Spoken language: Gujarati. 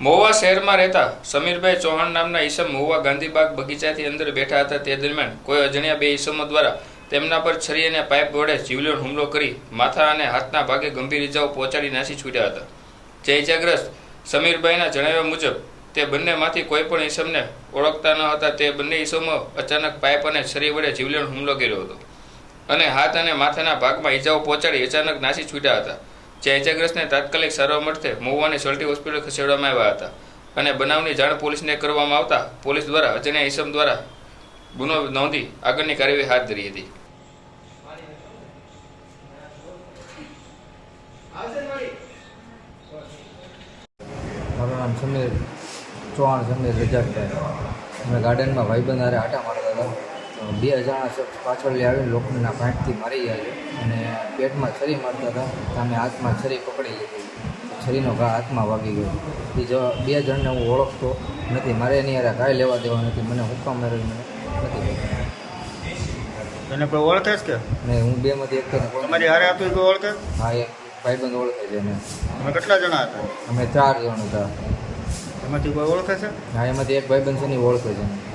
મહુવા શહેરમાં રહેતા સમીરભાઈ ચૌહાણ નામના ઈસમ મહુવા ગાંધીબાગ બગીચાથી અંદર બેઠા હતા તે દરમિયાન કોઈ અજાણ્યા બે ઈસમો દ્વારા તેમના પર છરી અને પાઇપ વડે જીવલેણ હુમલો કરી માથા અને હાથના ભાગે ગંભીર ઇજાઓ પહોંચાડી નાસી છૂટ્યા હતા. જે ઇજાગ્રસ્ત સમીરભાઈના જણાવ્યા મુજબ, તે બંનેમાંથી કોઈ પણ ઈસમને ઓળખતા ન હતા. તે બંને ઈસમો અચાનક પાઇપ અને છરી વડે જીવલેણ હુમલો કર્યો હતો અને હાથ અને માથાના ભાગમાં ઈજાઓ પહોંચાડી અચાનક નાસી છૂટ્યા હતા. જે ઇજાગ્રસ્તને તાત્કાલિક સારવાર મળતે મહુવાની સલ્ટી હોસ્પિટલ ખસેડવામાં આવ્યા હતા. અને બનાવની જાણ પોલીસને કરવામાં આવતા પોલીસ દ્વારા અજાણ્યા ઇસમ દ્વારા ગુનો નોંધી આગળની કાર્યવાહી હાથ ધરી હતી. મારું નામ સમીર ચૌહાણ, સમીર રજાકભાઈ. અમે ગાર્ડનમાં ભાઈબંધ હારે આટા મારતા હતા. બે પાછળ પાછળથી આવીને લોખંડના ભાંટથી મારી ગયા છે. અને પેટમાં છરી મારતા હતા. સામે અમે હાથમાં છરી પકડી લીધી. છરીનો ઘા હાથમાં વાગી ગયો. એ જો બે જણને હું ઓળખતો નથી. મારે એની યાર ગાય લેવા દેવા નથી. મને હુકમ મેળવી મને નથી. તને કોઈ ઓળખે છે કે? નહીં હું બેમાંથી એક તમારી હારે હતું કોઈ ઓળખે? હા એક ભાઈબંધ ઓળખે છે એને. તમે કેટલા જણા હતા? અમે ચાર જણ હતા. એમાંથી કોઈ ઓળખે છે? હા એમાંથી એક ભાઈબંધ છે ને ઓળખે છે.